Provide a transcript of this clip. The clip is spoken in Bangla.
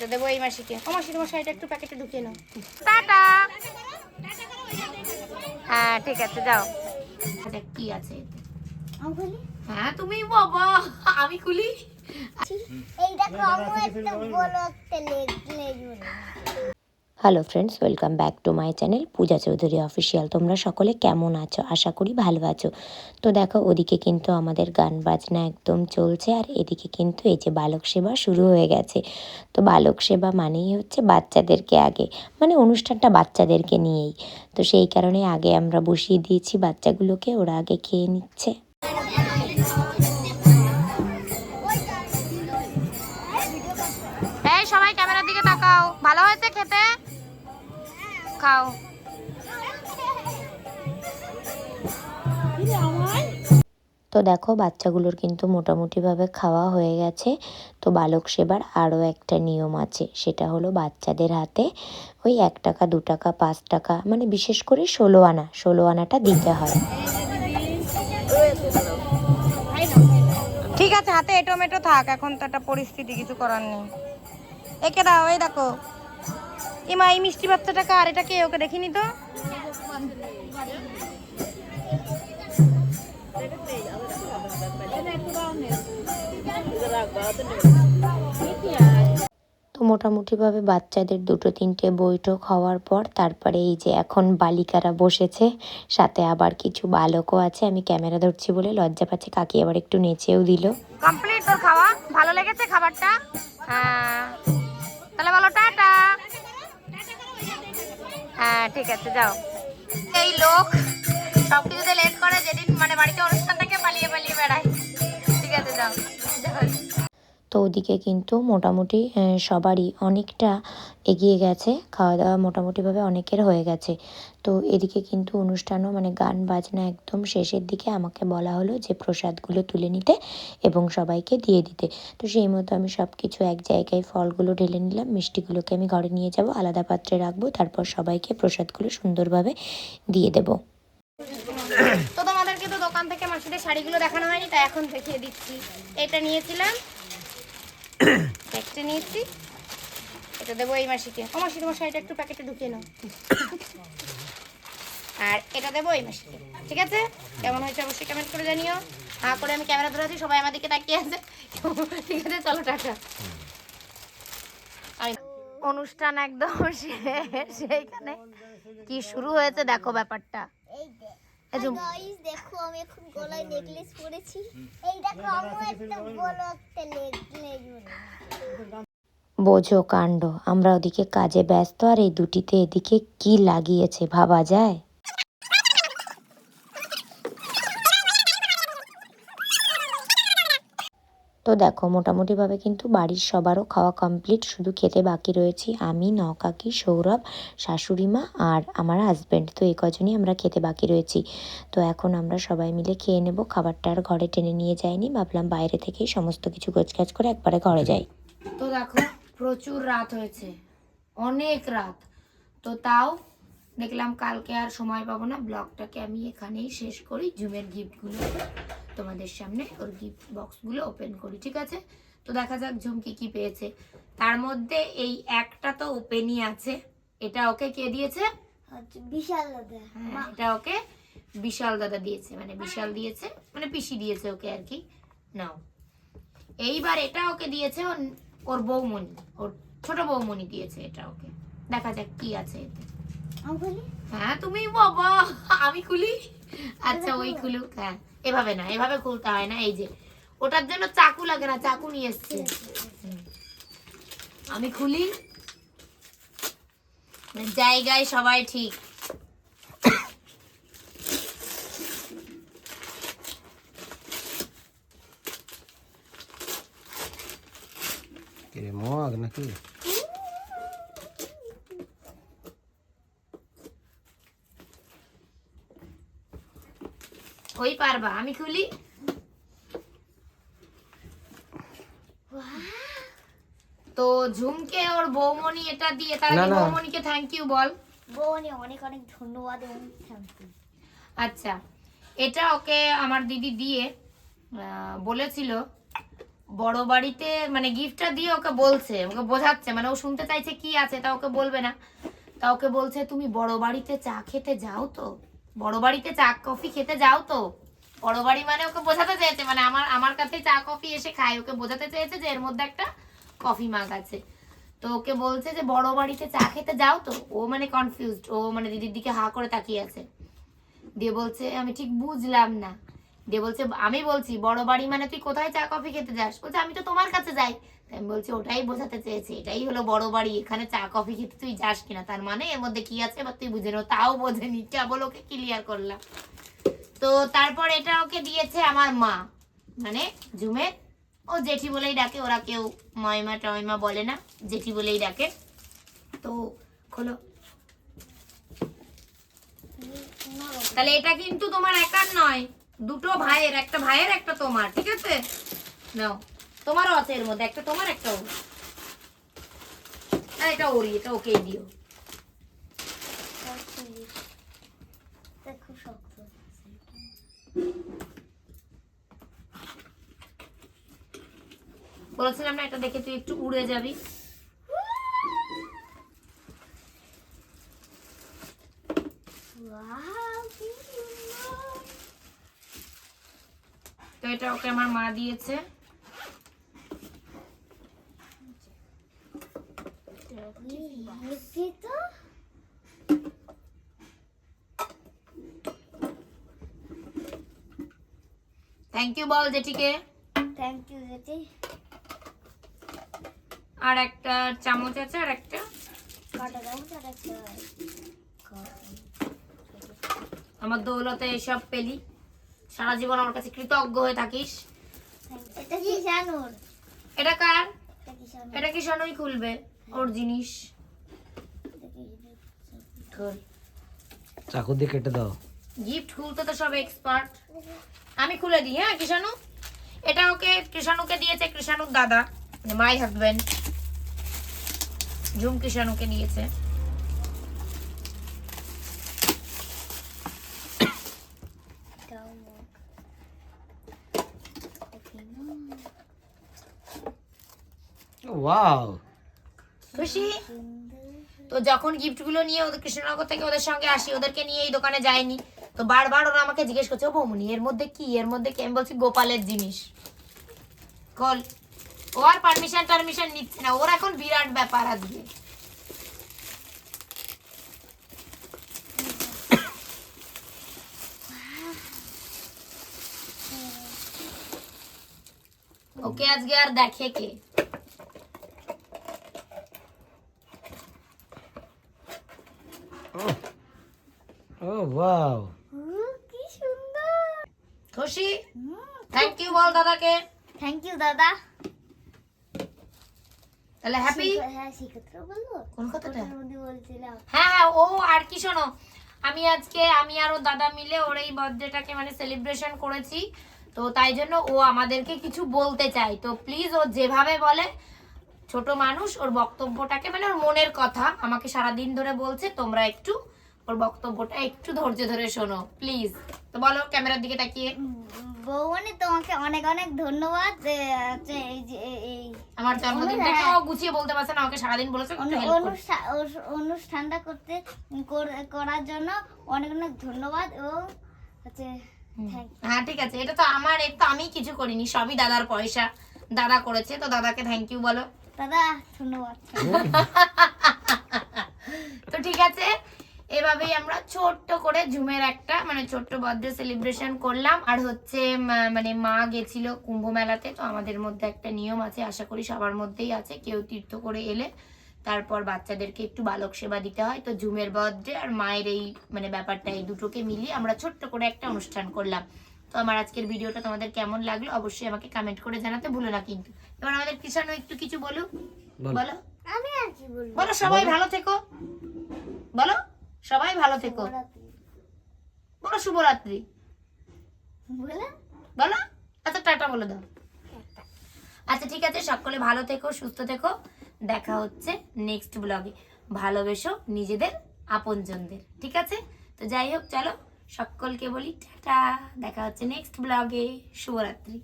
এটা দেবো এই মাসিকে। ও মাসির তোমার শাড়িটা একটু প্যাকেটে ঢুকিয়ে নাও। টাটা। হ্যাঁ ঠিক আছে যাও। এটা কি আছে? হ্যাঁ তুমি বাবা আমি খুলি। এই দেখো আমার একটা বড় একটা লেগ লেজুর hello friends welcome back to my channel Puja Chowdhury official তোমরা সকলে কেমন আছো? আশা করি ভালো আছো। তো দেখো, ওদিকে কিন্তু আমাদের গান বাজনা একদম চলছে, আর এদিকে কিন্তু এই যে বালক সেবা শুরু হয়ে গেছে। তো বালক সেবা মানেই হচ্ছে বাচ্চাদেরকে আগে মানে অনুষ্ঠানটা বাচ্চাদেরকে নিয়েই। তো সেই কারণে আগে আমরা বসিয়ে দিয়েছি বাচ্চাগুলোকে, ওরা আগে খেয়ে নিচ্ছে। সবাই ক্যামেরার দিকে তাকাও। ভালো হয়েছে খেতে? খাও। তো দেখো বাচ্চাগুলোর কিন্তু মোটামুটিভাবে খাওয়া হয়ে গেছে। তো বালক সেবার আরও একটা নিয়ম আছে সেটা হলো বাচ্চাদের হাতে ওই এক টাকা দু টাকা পাঁচ টাকা মানে বিশেষ করে ষোলো আনা ষোলো আনাটা দিতে হয়। ঠিক আছে হাতে এটো মেটো থাক এখন তো একটা পরিস্থিতি কিছু করার নেই। একে দাও এই দেখো। ইমা এই মিষ্টি বাচ্চাটাকে আর এটা কে? ওকে দেখিনি তো? তো মোটামুটিভাবে বাচ্চাদের দুটো তিনটে বৈঠক হওয়ার পর তারপরে এই যে এখন বালিকারা বসেছে সাথে আবার কিছু বালকও আছে। আমি ক্যামেরা ধরছি বলে লজ্জা পাচ্ছে কাকি আবার একটু নেচেও দিল। কমপ্লিট তোর খাওয়া? ভালো লেগেছে খাবারটা? হ্যাঁ। তাহলে বলো টাটা। হ্যাঁ ঠিক আছে যাও। এই লোক সব কিছুতে লেট করে যেদিন মানে বাড়িতে তো ওদিকে কিন্তু মোটামুটি সবারই অনেকটা এগিয়ে গেছে খাওয়া দাওয়া মোটামুটিভাবে অনেকের হয়ে গেছে। তো এদিকে কিন্তু অনুষ্ঠানও মানে গান বাজনা একদম শেষের দিকে আমাকে বলা হলো যে প্রসাদগুলো তুলে নিতে এবং সবাইকে দিয়ে দিতে। তো সেই মতো আমি সব কিছু এক জায়গায় ফলগুলো ঢেলে নিলাম, মিষ্টিগুলোকে আমি ঘরে নিয়ে যাব, আলাদা পাত্রে রাখব, তারপর সবাইকে প্রসাদগুলো সুন্দরভাবে দিয়ে দেবো। তো তোমাদেরকে তো দোকান থেকে মাসিদের শাড়িগুলো দেখানো হয়নি, তাই এখন দেখিয়ে দিচ্ছি। এটা নিয়েছিলাম একটা নিয়েছি। এটা দেবো এই মাসিকে। ও মাসি তোমার একটু প্যাকেটে ঢুকিয়ে নাও। আর এটা দেবো এই মাসিকে। ঠিক আছে? কেমন হয়েছে অবশ্যই কমেন্ট করে জানিও। হ্যাঁ করে আমি ক্যামেরা ধরে আছি, সবাই আমার দিকে তাকিয়ে আছে। ঠিক আছে, চলো, টাটা। অনুষ্ঠান একদম শেষ। সেইখানে কি শুরু হয়েছে, দেখো ব্যাপারটা। গাইস দেখো আমি এখন গলায় নেকলেস পরেছি। এই দেখো আমার একটা বড় একটা লেগ বোঝো কাণ্ড আমরা ওদিকে কাজে ব্যস্ত আর এই দুটিতে এদিকে কি লাগিয়েছে ভাবা যায়? তো দেখো, মোটামুটিভাবে কিন্তু বাড়ির সবারও খাওয়া কমপ্লিট শুধু খেতে বাকি রয়েছি আমি, নকাকি, সৌরভ শাশুড়িমা আর আমার হাজব্যান্ড তো এই কজনই আমরা খেতে বাকি রয়েছি। তো এখন আমরা সবাই মিলে খেয়ে নেব, খাবারটা আর ঘরে টেনে নিয়ে যাইনি, ভাবলাম বাইরে থেকেই সমস্ত কিছু গোছগাছ করে একবারে ঘরে যাই। তো দেখো, প্রচুর রাত হয়েছে, অনেক রাত। তো তাও দেখলাম কালকে আর সময় পাবো না, ব্লগটাকে আমি এখানেই শেষ করি, জুমের গিফটগুলো তোমাদের সামনে ওর গিফট বক্সগুলো ওপেন করি ঠিক আছে? তো দেখা যাক ঝুম কি পেয়েছে। তার মধ্যে এই একটা তো ওপেনই আছে। এটা ওকে কে দিয়েছে? বিশাল দাদা। হ্যাঁ, এটা ওকে বিশাল দাদা দিয়েছে মানে বিশাল দিয়েছে মানে পিসি দিয়েছে ওকে আর কি। নাও। এইবার এটা ওকে দিয়েছে ওর- ওর বৌমণি ওর ছোট বৌমণি দিয়েছে এটা ওকে। দেখা যাক কি আছে এতে। হ্যাঁ তুমি বাবা আমি খুলি? আচ্ছা ওই খুলুক হ্যাঁ। এভাবে না, এভাবে খুলতে হয় না, এই যে। ওটার জন্য চাকু লাগে না, চাকু নিয়ে এসছে। আমি খুলি। জায়গায় সবাই ঠিক। মগ নাকি? ওই পারবা আমি খুলি। তো ঝুমকে ওর বৌমনি এটা দিয়ে তার আগে বৌমনিকে থ্যাংক ইউ বল। বোন অনেক অনেক ধন্যবাদ এবং থ্যাংক ইউ আচ্ছা এটা ওকে আমার দিদি দিয়ে বলেছিল বড় বাড়িতে মানে গিফটটা দিয়ে ওকে বলছে ওকে বোঝাচ্ছে মানে ও শুনতে চাইছে কি আছে তা ওকে বলবে না। তা ওকে বলছে তুমি বড় বাড়িতে চা খেতে যাও তো? বড় বাড়িতে চা, কফি খেতে যাও তো। বড় বাড়ি মানে ওকে বোঝাতে চেয়েছে মানে আমার আমার কাছে চা, কফি এসে খায়। ওকে বোঝাতে চেয়েছে যে এর মধ্যে একটা কফি মাগ আছে। তো ওকে বলছে যে, বড় বাড়িতে চা খেতে যাও তো? ও মানে কনফিউজড ও মানে দিদির দিকে হা করে তাকিয়ে আছে। দিয়ে বলছে, আমি ঠিক বুঝলাম না। দিয়ে বলছে, আমি বলছি, বড় বাড়ি মানে তুই কোথায় চা, কফি খেতে যাস? বলছে, আমি তো তোমার কাছে যাই। আমি বলছি ওটাই বোঝাতে চেয়েছি, এটাই হলো বড় বাড়ি, এখানে চা, কফি খেতে তুই যাস কিনা, তার মানে এর মধ্যে কি আছে এবার তুই বুঝে নাও তাও বোঝেনি, কেবল ওকে ক্লিয়ার করলাম। তো তারপর এটা ওকে দিয়েছে আমার মা মানে ঝুমের ও জেঠি বলেই ডাকে, ওরা কেউ ময়মা টয়মা বলে না, জেঠি বলেই ডাকে। তো খোলো। তাহলে এটা কিন্তু তোমার একার নয়, দুটো ভাইয়ের, একটা ভাইয়ের, একটা তোমার, ঠিক আছে? নাও। তোমারও আছে এর মধ্যে একটা তোমার একটা ওর। এটা ওরই এটা ওকেই দিও। তা খুব শক্ত বলেছিলাম না এটা দেখে তুই একটু উড়ে যাবি। তো এটা ওকে আমার মা দিয়েছে। তো থ্যাংক ইউ বল জেঠিকে। থ্যাংক ইউ জেঠি। আর একটা চামচ আছে আর একটা? কাটা দাও আর একটা আমার দৌলতে এসব পেলি। সারা জীবন আমার কাছে কৃতজ্ঞ হয়ে থাকিস। এটা কি জানুর এটা কার? এটা কি জানুর এটা কি শোনোই খুলবে? ওর জিনিস। চাকু দিয়ে কেটে দাও। গিফট খুলতে তো সব এক্সপার্ট আমি খুলে দিই হ্যাঁ কৃষাণু? এটা ওকে কৃষাণুকে দিয়েছে কৃষাণুর দাদা মানে মাই হাজবেন্ড ঝুম কৃষাণুকে দিয়েছে। ওয়াও খুশি? তো যখন গিফটগুলো নিয়ে ওদের কৃষ্ণনগর থেকে ওদের সঙ্গে আসি, ওদেরকে নিয়ে এই দোকানে যায়নি তো বারবার ওরা আমাকে জিজ্ঞেস করছে, ও বৌমনি, এর মধ্যে কি? এর মধ্যে কি? আমি বলছি, গোপালের জিনিস। কল, ও আর পারমিশন টারমিশন নিচ্ছে না, ওর এখন বিরাট ব্যাপার আজকে। ওকে আজকে আর দেখে কে? ও ওয়াও কি সুন্দর। খুশি? থ্যাংক ইউ বল দাদাকে। থ্যাংক ইউ দাদা। তাহলে হ্যাপি হ্যাঁ শিক্ষিত্র বলব কোন কথাটা? বলছিলাম। হ্যাঁ হ্যাঁ ও আর কি শোনো আমি আজকে আমি আর ওর দাদা মিলে ওর এই বার্থডেটাকে মানে সেলিব্রেশন করেছি। তো তাই জন্য ও আমাদেরকে কিছু বলতে চাই তো প্লিজ ও যেভাবে বলে ছোট মানুষ ওর বক্তব্যটাকে মানে ওর মনের কথা আমাকে সারা দিন ধরে বলছে তোমরা একটু ওর বক্তব্যটা একটু ধৈর্য ধরে শোনো প্লিজ তো বলো ক্যামেরার দিকে তাকিয়ে। বৌমনি তোমাকে অনেক অনেক ধন্যবাদ এ, হচ্ছে এই যে এই আমার জন্মদিনটাকে ও গুছিয়ে বলতে পারছে না আমাকে সারাদিন বলেছে অনুষ্ঠানটা করতে করার জন্য অনেক অনেক ধন্যবাদ ও হচ্ছে হ্যাঁ ঠিক আছে। এটা তো আমার এটা তো আমি কিছু করিনি সবই দাদার পয়সা। দাদা করেছে তো দাদাকে থ্যাংক ইউ বলো। দাদা ধন্যবাদ। আছে এভাবেই আমরা ছোট্ট করে ঝুমের একটা মানে ছোট্ট বার্থডে সেলিব্রেশন করলাম। আর হচ্ছে মা- মানে মা গেছিল কুম্ভ মেলাতে তো আমাদের মধ্যে একটা নিয়ম আছে আশা করি সবার মধ্যেই আছে কেউ তীর্থ করে এলে। তারপর বাচ্চাদেরকে একটু বালক সেবা দিতে হয় তো ঝুমের বার্থডে আর মায়ের এই মানে ব্যাপারটা এই দুটোকে মিলিয়ে আমরা ছোট্ট করে একটা অনুষ্ঠান করলাম। তো আমার আজকের ভিডিওটা তোমাদের কেমন লাগল অবশ্যই আমাকে কমেন্ট করে জানাতে ভুলো না কিন্তু। এবার আমাদের কিষানও একটু কিছু বলুক। বলো। আমি আর কি বলব? বলো সবাই ভালো থেকো। বলো। সবাই ভালো থেকো। বলো শুভরাত্রি। বলো? আচ্ছা টাটা বলে দাও। আচ্ছা ঠিক আছে সকলে ভালো থেকো সুস্থ থেকো। দেখা হচ্ছে নেক্সট ব্লগে ভালোবেসো নিজেদের আপনজনদের ঠিক আছে? তো যাই হোক চলো সকলকে বলি টাটা। দেখা হচ্ছে নেক্সট ব্লগে শুভরাত্রি।